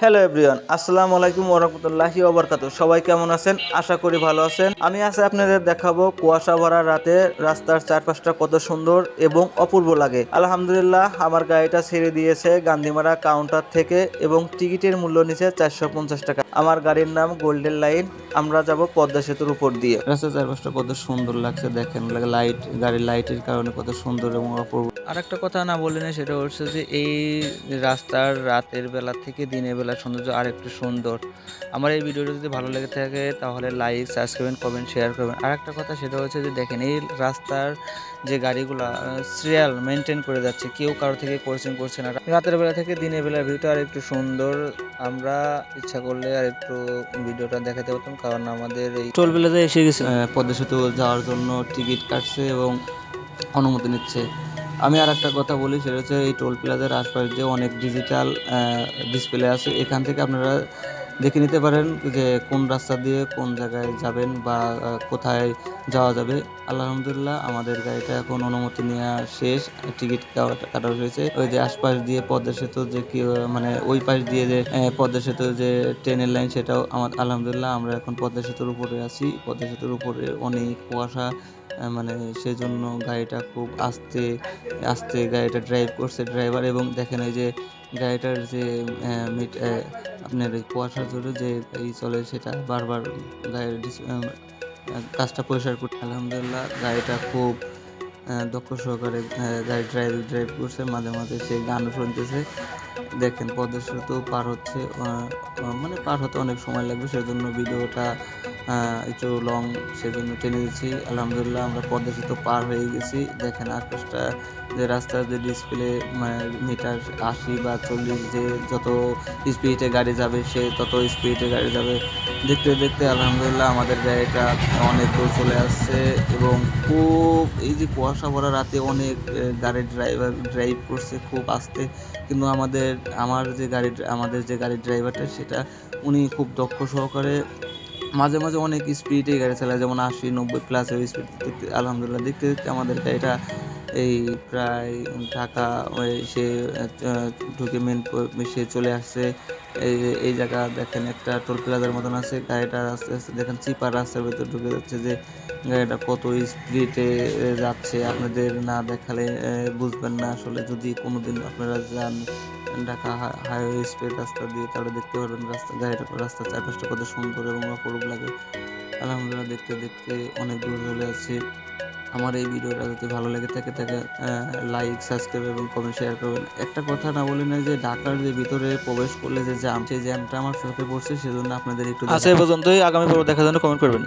Hello everyone, আসসালামু আলাইকুম ওরহমতুল্লাহি ওবরকাত সবাই কেমন আছেন? আশা করি ভালো আছেন। আমি আজকে আপনাদের দেখাবো কুয়াশা ভরা রাতে রাস্তার চারপাশটা কত সুন্দর এবং অপূর্ব লাগে। আলহামদুলিল্লাহ, আমার গাড়িটা ছেড়ে দিয়েছে গান্ধীমারা কাউন্টার থেকে এবং টিকিটের মূল্য নিচে চারশো পঞ্চাশ টাকা। আমার গাড়ির নাম গোল্ডেন লাইন আমরা যাব পদ্মা সেতুর উপর দিয়ে। রাস্তার চারপাশটা কত সুন্দর লাগছে দেখেন লাইট গাড়ির লাইটের কারণে কত সুন্দর এবং অপূর্ব। আর একটা কথা না বললে না সেটা হচ্ছে যে এই রাস্তার রাতের বেলা থেকে দিনের বেলা সৌন্দর্য আর একটু সুন্দর। আমার এই ভিডিওটা যদি ভালো লেগে থাকে তাহলে লাইক সাবস্ক্রাইব কমেন্ট শেয়ার করবেন। আর একটা কথা সেটা হচ্ছে যে দেখেন এই রাস্তার যে গাড়িগুলা সিরিয়াল মেনটেন করে যাচ্ছে কেউ কারও থেকে কোচিং করছে না। রাতের বেলা থেকে দিনের বেলার ভিউটা আর একটু সুন্দর। আমরা ইচ্ছা করলে আর একটু ভিডিওটা দেখাতে পারতাম কারণ আমাদের এই টোল প্লাজা এসে গেছে। পদ্মা সেতু যাওয়ার জন্য টিকিট কাটছে এবং অনুমতি নিচ্ছে। আমি আর একটা কথা বলি সেটা হচ্ছে এই টোল প্লাজার আশপাশ যে অনেক ডিজিটাল ডিসপ্লে আছে এখান থেকে আপনারা দেখে নিতে পারেন যে কোন রাস্তা দিয়ে কোন জায়গায় যাবেন বা কোথায় যাওয়া যাবে। আলহামদুলিল্লাহ, আমাদের গাড়িটা এখন অনুমতি নেওয়া শেষ। টিকিট কাটা হয়েছে। ওই যে আশপাশ দিয়ে পদ্মা সেতু যে কি মানে ওই পাশ দিয়ে যে পদ্মা সেতু যে ট্রেনের লাইন, সেটাও আমার, আলহামদুলিল্লাহ, আমরা এখন পদ্মা সেতুর উপরে আছি। পদ্মা সেতুর উপরে অনেক কুয়াশা মানে সেই জন্য গাড়িটা খুব আস্তে আস্তে গাড়িটা ড্রাইভ করছে ড্রাইভার এবং দেখেন এই যে গাড়িটার যে আপনার কুয়াশার জন্য যে এই চলে সেটা বারবার গাড়ির কাজটা পরিষ্কার করতে। আলহামদুলিল্লাহ, গাড়িটা খুব দক্ষ সহকারে গাড়ি ড্রাইভ ড্রাইভ করছে। মাঝে মাঝে সে গানও শুনতেছে। দেখেন, পদ্মা সেতু পার হচ্ছে মানে পার হতে অনেক সময় লাগবে, সেজন্য ভিডিওটা একটু লং সেজন্য টেনে দিচ্ছি। আলহামদুলিল্লাহ আমরা পদ্মা সেতু পার হয়ে গেছি, দেখেন আকাশটা, যে রাস্তার যে ডিসপ্লে মানে মিটার আশি বা চল্লিশ, যে যত স্পিডে গাড়ি যাবে সে তত স্পিডে গাড়ি যাবে। দেখতে দেখতে আলহামদুলিল্লাহ আমাদের গাড়িটা অনেক দূর চলে আসছে এবং খুব, এই যে কুয়াশা ভরা রাতে অনেক গাড়ির ড্রাইভার ড্রাইভ করছে খুব আস্তে। কিন্তু আমাদের, আমার যে গাড়ি, আমাদের যে গাড়ির ড্রাইভারটা সেটা উনি খুব দক্ষ সহকারে মাঝে মাঝে অনেক স্পিডে গাড়ি চালায়, যেমন আশি, নব্বই প্লাস স্পিড দেখতে, আলহামদুলিল্লাহ, দেখতে দেখতে আমাদের গাড়িটা এই প্রায় ঢাকা সে ঢুকে মেন সে চলে আসছে। এই এই জায়গা দেখেন একটা টোল প্লাজার মতন আছে, গাড়িটা আস্তে আস্তে দেখেন চিপার রাস্তার ভিতর ঢুকে যাচ্ছে যে গাড়িটা কত স্পিডে যাচ্ছে। আপনাদের না দেখালে বুঝবেন না আসলে যদি কোনোদিন আপনারা যান। ঢাকা হাইওয়ে স্পিড রাস্তা দিয়ে তাহলে দেখতে পারবেন রাস্তা, গাড়িটা রাস্তার চারপাশটা কত সুন্দর এবং অপরূপ লাগে। আলহামদুলিল্লাহ দেখতে দেখতে অনেক দূর চলে আসছে আমার এই ভিডিওটা যদি ভালো লেগে থাকে তাকে লাইক সাবস্ক্রাইব এবং কমেন্ট শেয়ার করবেন। একটা কথা না বলি না যে ঢাকার যে ভিতরে প্রবেশ করলে যে জ্যাম, সেই জ্যামটা আমার চোখে পড়ছে, সেজন্য আপনাদের একটু পর্যন্তই। আগামী পর্ব দেখার জন্য কমেন্ট করবেন।